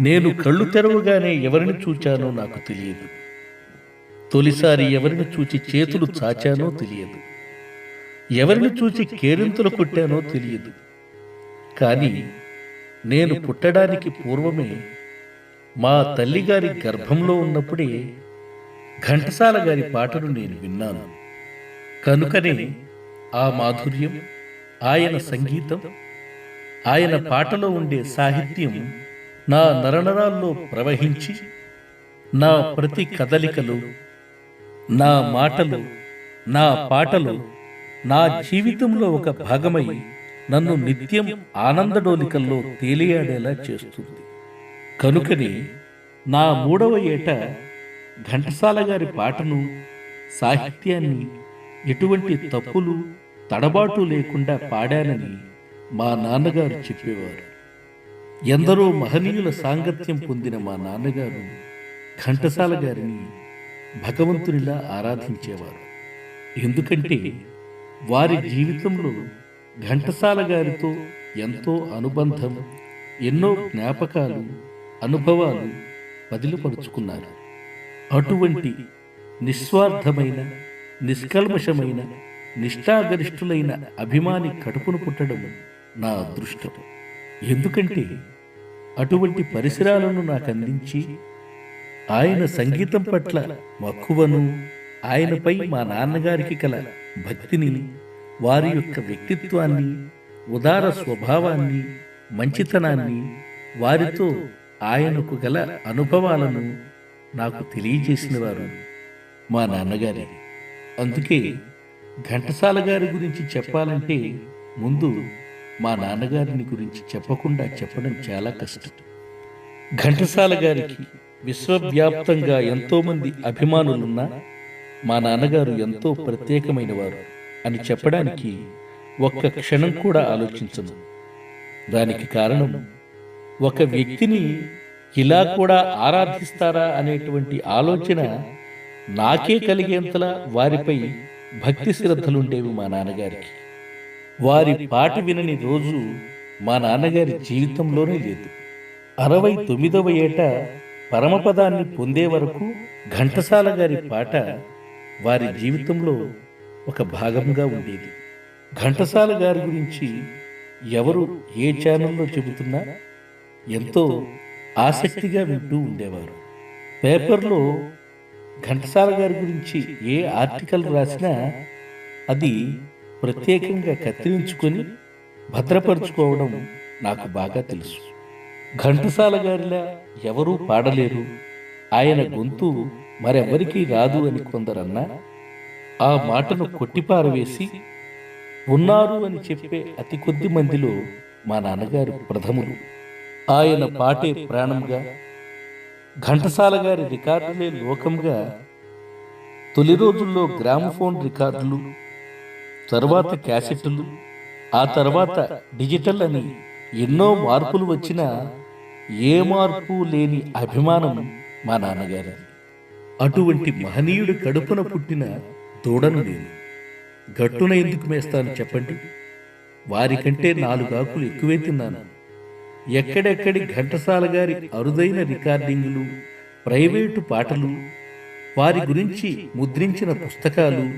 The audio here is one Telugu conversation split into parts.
నేను కళ్ళు తెరవగానే ఎవరిని చూచానో నాకు తెలియదు. తొలిసారి ఎవరిని చూచి చేతులు చాచానో తెలియదు. ఎవరిని చూచి కేరింతలు కొట్టానో తెలియదు. కానీ నేను పుట్టడానికి పూర్వమే మా తల్లిగారి గర్భంలో ఉన్నప్పుడే ఘంటసాల గారి పాటను నేను విన్నాను. కనుకనే ఆ మాధుర్యం ఆయన సంగీతం ఆయన పాటలో ఉండే సాహిత్యం నా నరనరాల్లో ప్రవహించి నా ప్రతి కదలికలు నా మాటలు నా పాటలు నా జీవితంలో ఒక భాగమై నన్ను నిత్యం ఆనందడోలికల్లో తేలియాడేలా చేస్తుంది. కనుకనే నా మూడవ ఏట ఘంటసాల గారి పాటను సాహిత్యాన్ని ఎటువంటి తప్పులు తడబాటు లేకుండా పాడానని మా నాన్నగారు చెప్పేవారు. ఎందరో మహనీయుల సాంగత్యం పొందిన మా నాన్నగారు ఘంటసాల గారిని భగవంతునిలా ఆరాధించేవారు. ఎందుకంటే వారి జీవితంలో ఘంటసాల గారితో ఎంతో అనుబంధం ఎన్నో జ్ఞాపకాలు అనుభవాలు బదిలిపరుచుకున్నారు అటువంటి నిస్వార్థమైన నిష్కల్మషమైన నిష్ఠాగరిష్ఠులైన అభిమాని కడుపును పుట్టడం నా అదృష్టం. ఎందుకంటే అటువంటి పరిసరాలను నాకు అందించి ఆయన సంగీతం పట్ల మక్కువను ఆయనపై మా నాన్నగారికి కల భక్తిని వారి యొక్క వ్యక్తిత్వాన్ని ఉదార స్వభావాన్ని మంచితనాన్ని వారితో ఆయనకు గల అనుభవాలను నాకు తెలియజేసిన వారు మా నాన్నగారే. అందుకే ఘంటసాల గారి గురించి చెప్పాలంటే ముందు మా నాన్నగారిని గురించి చెప్పకుండా చెప్పడం చాలా కష్టం. ఘంటసాల గారికి విశ్వవ్యాప్తంగా ఎంతోమంది అభిమానులున్నా మా నాన్నగారు ఎంతో ప్రత్యేకమైన వారు అని చెప్పడానికి ఒక్క క్షణం కూడా ఆలోచించను. దానికి కారణం ఒక వ్యక్తిని ఇలా కూడా ఆరాధిస్తారా అనేటువంటి ఆలోచన నాకే కలిగేంతలా వారిపై భక్తి శ్రద్ధలుండేవి మా నాన్నగారికి. వారి పాట వినని రోజు మా నాన్నగారి జీవితంలోనే లేదు. అరవై తొమ్మిదవ ఏట పరమపదాన్ని పొందే వరకు ఘంటసాల గారి పాట వారి జీవితంలో ఒక భాగంగా ఉండేది. ఘంటసాల గారి గురించి ఎవరు ఏ ఛానల్లో చెబుతున్నా ఎంతో ఆసక్తిగా వింటూ ఉండేవారు. పేపర్లో ఘంటసాల గారి గురించి ఏ ఆర్టికల్ రాసినా అది ప్రత్యేకంగా కత్తిరించుకొని భద్రపరుచుకోవడం నాకు బాగా తెలుసు. ఘంటసాల గారిలా ఎవరూ పాడలేరు. ఆయన గొంతు మరెవరికీ రాదు అని కొందరన్నా ఆ మాటను కొట్టిపారవేసి ఉన్నారు అని చెప్పే అతి కొద్ది మందిలో మా నాన్నగారు ప్రథములు. ఆయన పాటే ప్రాణంగా ఘంటసాల గారి రికార్డులే లోకంగా తొలి రోజుల్లో గ్రామఫోన్ రికార్డులు తర్వాత క్యాసెట్లు ఆ తర్వాత డిజిటల్ అని ఎన్నో మార్పులు వచ్చినా ఏ మార్పు లేని అభిమానం మా నాన్నగారి అటువంటి మహనీయుడి కడుపున పుట్టిన దూడను నేను గట్టున ఎందుకు మేస్తాను చెప్పండి? వారికంటే నాలుగు ఆకులు ఎక్కువే తిన్నాను. ఎక్కడెక్కడి ఘంటసాల గారి అరుదైన రికార్డింగులు ప్రైవేటు పాటలు వారి గురించి ముద్రించిన పుస్తకాలు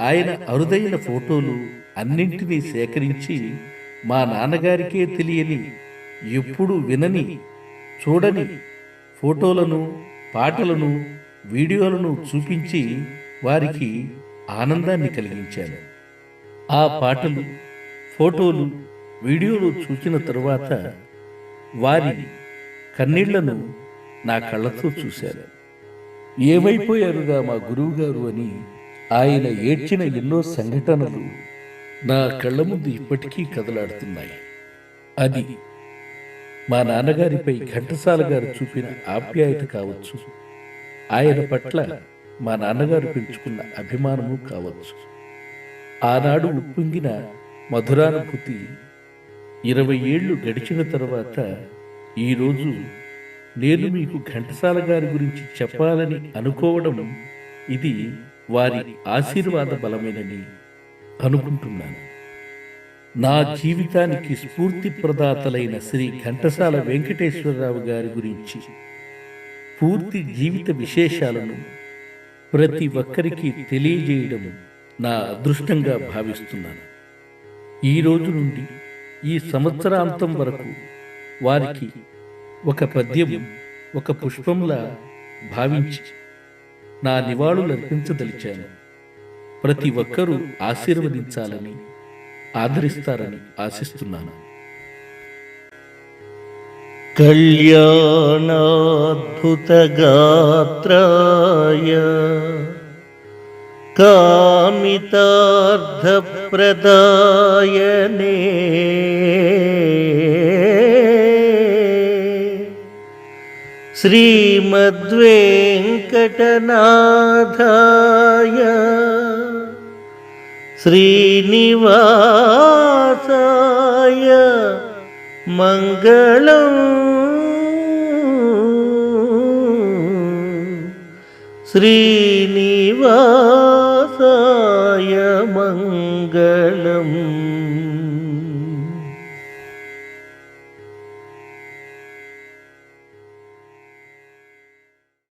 ఆయన అరుదైన ఫోటోలు అన్నింటినీ సేకరించి మా నాన్నగారికే తెలియని ఎప్పుడు వినని చూడని ఫోటోలను పాటలను వీడియోలను చూపించి వారికి ఆనందాన్ని కలిగించాను. ఆ పాటలు ఫోటోలు వీడియోలు చూసిన తరువాత వారి కన్నీళ్ళను నా కళ్ళతో చూశాను. ఏమైపోయారుగా మా గురువుగారు అని ఆయన ఏడ్చిన ఎన్నో సంఘటనలు నా కళ్ళ ముందు ఇప్పటికీ కదలాడుతున్నాయి. అది మా నాన్నగారిపై ఘంటసాల గారు చూపిన ఆప్యాయత కావచ్చు. ఆయన పట్ల మా నాన్నగారు పెంచుకున్న అభిమానము కావచ్చు. ఆనాడు ఉప్పొంగిన మధురానుభూతి ఇరవై ఏళ్ళు గడిచిన తర్వాత ఈరోజు నేను మీకు ఘంటసాల గారి గురించి చెప్పాలని అనుకోవడం ఇది వారి ఆశీర్వాద బలమేనని అనుకుంటున్నాను. నా జీవితానికి స్ఫూర్తి ప్రదాతలైన శ్రీ ఘంటసాల వెంకటేశ్వరరావు గారి గురించి పూర్తి జీవిత విశేషాలను ప్రతి ఒక్కరికి తెలియజేయడం నా అదృష్టంగా భావిస్తున్నాను. ఈ రోజు నుండి ఈ సంవత్సరాంతం వరకు వారికి ఒక పద్యం ఒక పుష్పంలా భావించి నా నివాళులు అర్పించదలిచాను. ప్రతి ఒక్కరూ ఆశీర్వదించాలని ఆదరిస్తారని ఆశిస్తున్నాను. కళ్యాణాద్భుతగాత్రాయ కామితార్థప్రదాయనే శ్రీమద్వేంకటనాథాయ శ్రీనివాసాయ మంగళం. శ్రీనివాసాయ